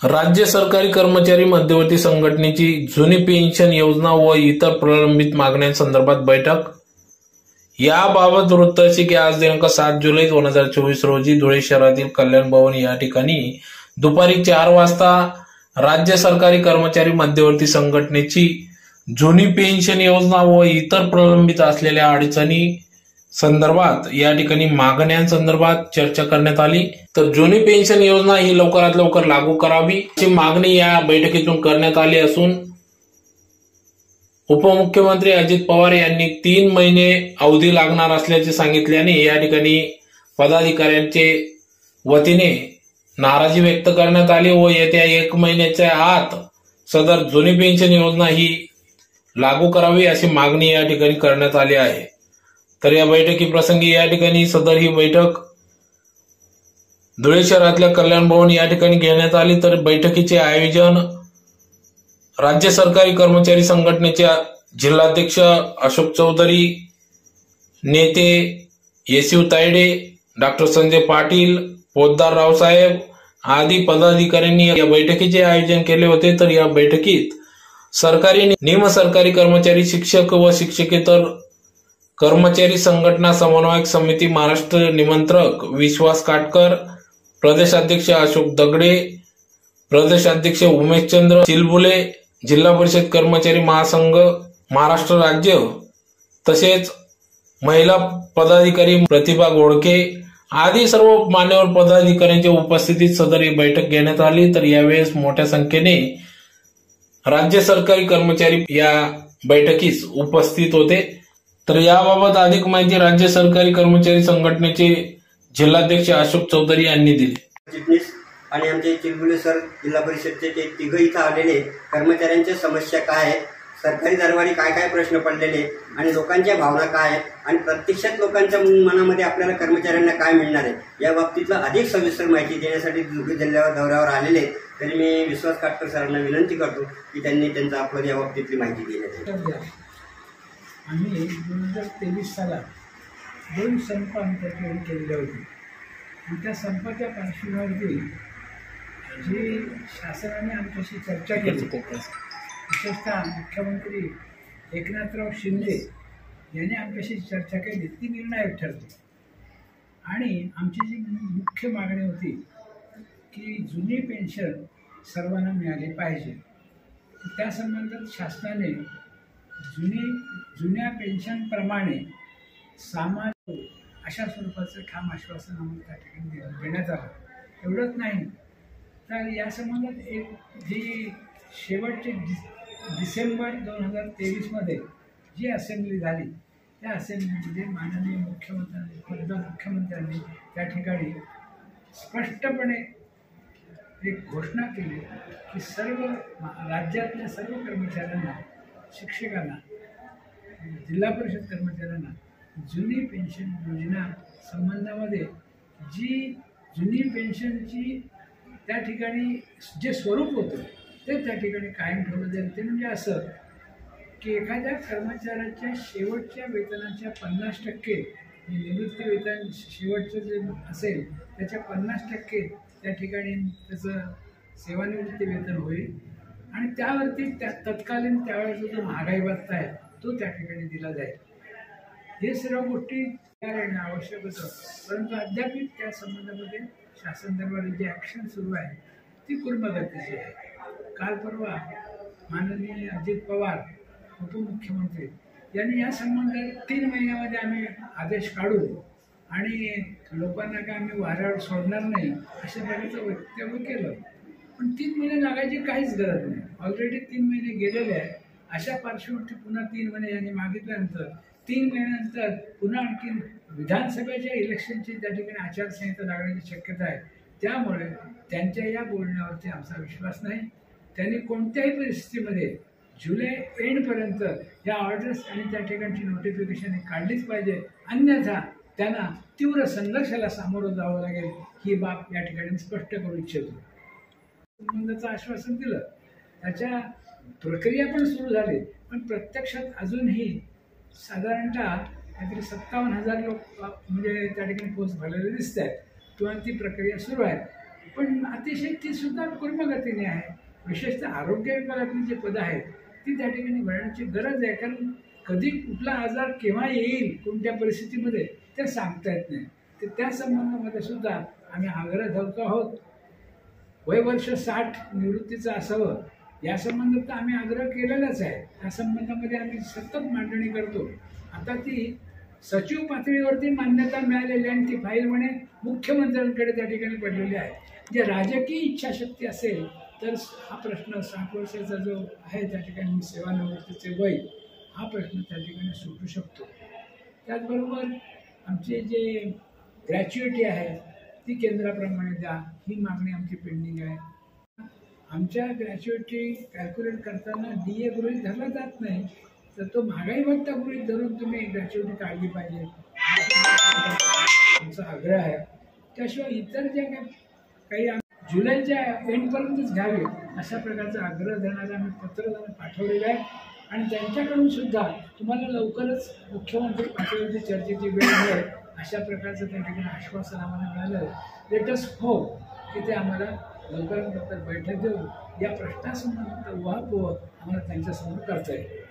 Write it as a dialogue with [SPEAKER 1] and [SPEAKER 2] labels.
[SPEAKER 1] राज्य सरकारी कर्मचारी मध्यवर्ती संघटनेची जुनी पेन्शन योजना व इतर प्रलंबित मागण्यांसंदर्भात बैठक. याबाबत वृत्त असे की आज दिनांक सात जुलै दोन हजार चोवीस रोजी धुळे शहरातील कल्याण भवन या ठिकाणी दुपारी चार वाजता राज्य सरकारी कर्मचारी मध्यवर्ती संघटनेची जुनी पेन्शन योजना व इतर प्रलंबित असलेल्या अडचणी संदर्भात या ठिकाणी मागण्यांसंदर्भात चर्चा करण्यात आली. तर जुनी पेन्शन योजना ही लवकरात लवकर लागू करावी अशी मागणी या बैठकीतून करण्यात आली असून उपमुख्यमंत्री अजित पवार यांनी तीन महिने अवधी लागणार असल्याचे सांगितल्याने या ठिकाणी पदाधिकाऱ्यांचे वतीने नाराजी व्यक्त करण्यात आली व येत्या एक महिन्याच्या आत सदर जुनी पेन्शन योजना ही लागू करावी अशी मागणी या ठिकाणी करण्यात आली आहे. तर या बैठकी प्रसंगी या ठिकाणी सदर ही बैठक धुळे शहरातल्या कल्याण भवन या ठिकाणी घेण्यात आली. तर बैठकीचे आयोजन राज्य सरकारी कर्मचारी संघटनेचे जिल्हाध्यक्ष अशोक चौधरी नेते येसिव तायडे डॉक्टर संजय पाटील पोद्दार रावसाहेब आदी पदाधिकाऱ्यांनी या बैठकीचे आयोजन केले होते. तर या बैठकीत सरकारी निमसरकारी कर्मचारी शिक्षक व शिक्षकेतर कर्मचारी संघटना समन्वयक समिती महाराष्ट्र निमंत्रक विश्वास काटकर प्रदेशाध्यक्ष अशोक दगडे प्रदेशाध्यक्ष उमेशचंद्र चिलबुले जिल्हा परिषद कर्मचारी महासंघ महाराष्ट्र राज्य तसेच महिला पदाधिकारी प्रतिभा गोडके आदी सर्व मान्यवर पदाधिकाऱ्यांच्या उपस्थितीत सदर ही बैठक घेण्यात आली. तर यावेळेस मोठ्या संख्येने राज्य सरकारी कर्मचारी या बैठकीस उपस्थित होते. तर याबाबत अधिक माहिती राज्य सरकारी कर्मचारी संघटनेचे जिल्हाध्यक्ष अशोक चौधरी यांनी दिली.
[SPEAKER 2] चिटणीस आणि आमचे चिलबुले सर जिल्हा परिषदचे ते तिघ इथं आलेले कर्मचाऱ्यांच्या समस्या काय आहेत सरकारी दरबारी काय काय प्रश्न पडलेले आणि लोकांच्या भावना काय आहेत आणि प्रत्यक्षात लोकांच्या मनामध्ये आपल्याला कर्मचाऱ्यांना काय मिळणार आहे या बाबतीतला अधिक सविस्तर माहिती देण्यासाठी दुर्ग जिल्ह्यावर दौऱ्यावर आलेले तरी मी विश्वास काटकर सरांना विनंती करतो की त्यांनी त्यांचा आपल्याला या बाबतीतली माहिती देण्यात
[SPEAKER 3] आम्ही दोन हजार तेवीस सालात दोन संप आमच्या ठिकाणी केलेले होते. आणि त्या संपाच्या पार्श्वभूमीवरती जी शासनाने आमच्याशी चर्चा केली. विशेषतः मुख्यमंत्री एकनाथराव शिंदे यांनी आमच्याशी चर्चा केली ती निर्णायक ठरली. आणि आमची जी मुख्य मागणी होती की जुनी पेन्शन सर्वांना मिळाली पाहिजे. त्या संबंधात शासनाने जुनी जुन्या पेन्शनप्रमाणे सामान अशा स्वरूपाचं ठाम आश्वासन आम्हाला त्या ठिकाणी दे- देण्यात आलं. एवढंच नाही. तर या संबंधात एक जी शेवटचे डि डिसेंबर दोन हजार तेवीसमध्ये जी असेंब्ली झाली त्या असेंब्लीमध्ये माननीय मुख्यमंत्र्यांनी खुद्द मुख्यमंत्र्यांनी त्या ठिकाणी स्पष्टपणे एक घोषणा केली की सर्व मा- राज्यातल्या सर्व कर्मचाऱ्यांना शिक्षकांना जिल्हा परिषद कर्मचाऱ्यांना जुनी पेन्शन योजना संबंधामध्ये जी जुनी पेन्शनची त्या ठिकाणी जे स्वरूप होतं ते त्या ठिकाणी कायम ठेवलं जाईल. ते म्हणजे असं की एखाद्या कर्मचाऱ्याच्या शेवटच्या वेतनाच्या पन्नास टक्के निवृत्ती वेतन शेवटचं जे असेल त्याच्या पन्नास टक्के त्या ठिकाणी त्याचं सेवानिवृत्ती वेतन होईल. त्यावरती त्या तत्कालीन त्यावेळेचा जो महागाई भत्ता आहे तो त्या ठिकाणी दिला जाईल. हे सर्व गोष्टी तयार येणं आवश्यक होतं. परंतु अद्याप त्या संबंधामध्ये शासन दरबारी जी ॲक्शन सुरू आहे ती पूर्णगतीची आहे. काल परवा माननीय अजित पवार उपमुख्यमंत्री यांनी या संबंधात तीन महिन्यामध्ये आम्ही आदेश काढू आणि लोकांना काय आम्ही वाऱ्यावर सोडणार नाही अशा प्रकारचं वक्तव्य केलं. पण तीन महिने लागायची काहीच गरज नाही. ऑलरेडी तीन महिने गेलेले आहे अशा पार्श्वभूमीवरती पुन्हा तीन महिने यांनी मागितल्यानंतर तीन महिन्यानंतर पुन्हा आणखीन विधानसभेच्या इलेक्शनची त्या ठिकाणी आचारसंहिता लागण्याची शक्यता आहे. त्यामुळे त्यांच्या या बोलण्यावरती आमचा विश्वास नाही. त्यांनी कोणत्याही परिस्थितीमध्ये जुलै एंडपर्यंत या ऑर्डर्स आणि त्या ठिकाणची नोटिफिकेशन काढलीच पाहिजे. अन्यथा त्यांना तीव्र संघर्षाला सामोरं जावं लागेल. ही बाब या ठिकाणी स्पष्ट करू इच्छितो. संबंधाचं आश्वासन दिलं. त्याच्या प्रक्रिया पण सुरू झाली. पण प्रत्यक्षात अजूनही साधारणतः काहीतरी सत्तावन्न हजार लोक म्हणजे त्या ठिकाणी पोच भरलेले दिसत आहेत किंवा ती प्रक्रिया सुरू आहे. पण अतिशय ती सुद्धा कुर्मगतीने आहे. विशेषतः आरोग्य विभागातली जी पदं आहेत ती त्या ठिकाणी भरण्याची गरज आहे. कारण कधी कुठला आजार केव्हा येईल कोणत्या परिस्थितीमध्ये ते सांगता येत नाही. तर त्या संबंधामध्ये सुद्धा आम्ही आग्रह धरतो आहोत. वय वर्ष साठ निवृत्तीचं असावं या संबंधात तर आम्ही आग्रह केलेलाच आहे. या संबंधामध्ये आम्ही सतत मांडणी करतो. आता ती सचिव पातळीवरती मान्यता मिळालेली आणि ती फाईल म्हणे मुख्यमंत्र्यांकडे त्या ठिकाणी पडलेली आहे. जे राजकीय इच्छाशक्ती असेल तर हा प्रश्न साठ वर्षाचा जो आहे त्या ठिकाणी सेवानिवृत्तीचे वय हा प्रश्न त्या ठिकाणी सुटू शकतो. त्याचबरोबर आमचे जे ग्रॅच्युइटी आहे ती केंद्राप्रमाणे द्या. ही मागणी आमची पेंडिंग आहे. आमच्या ग्रॅज्युएटची कॅल्क्युलेट करताना डी ए गृहीत धरला जात नाही तर तो महागाई भत्ता गृहीत धरून तुम्ही ग्रॅज्युएटी काढली पाहिजे. आमचा आग्रह आहे. त्याशिवाय इतर ज्या काही काही जुलैच्या एंडपर्यंतच घ्यावे अशा प्रकारचा आग्रह धरणारा आम्ही पत्र त्यांना पाठवलेलं आहे. आणि त्यांच्याकडून सुद्धा तुम्हाला लवकरच मुख्यमंत्री पाठवण्याची चर्चेची वेळ आहे. अशा प्रकारचं त्या ठिकाणी आश्वासन आम्हाला मिळालं. लेटस हो की ते आम्हाला लवकरात लवकर बैठक देऊन या प्रश्नासंबंधात वाहपोह आम्हाला त्यांच्यासमोर करता येईल.